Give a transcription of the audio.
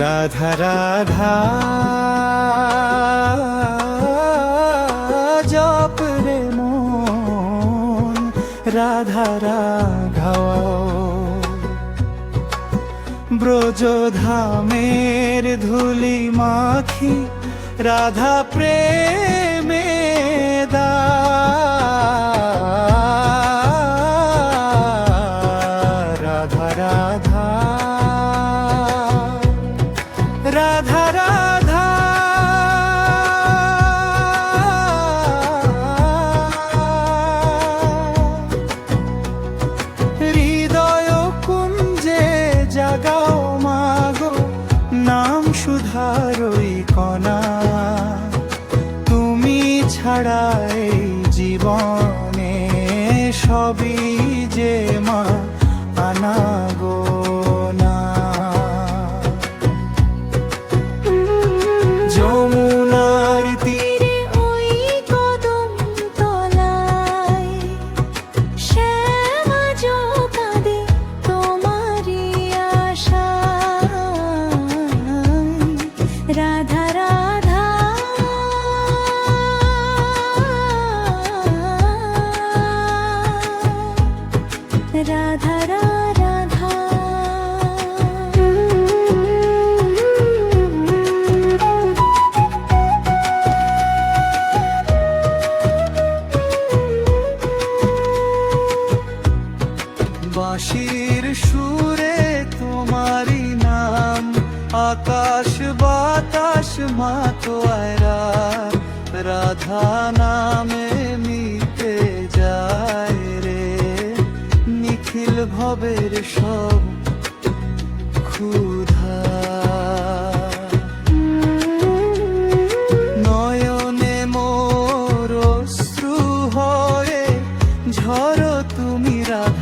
রাধা রাধা জপ রে মন। রাধা রাঘাও ব্রজধামের ধুলি মাখি রাধা প্রেমে সবই যে মা রাধা রাধা। সুরে তোমারই নাম আকাশ রাধা নামে ভবের সব ক্ষুধা। নয়নে মোর অশ্রু হয়ে ঝরো তুমি রাধানা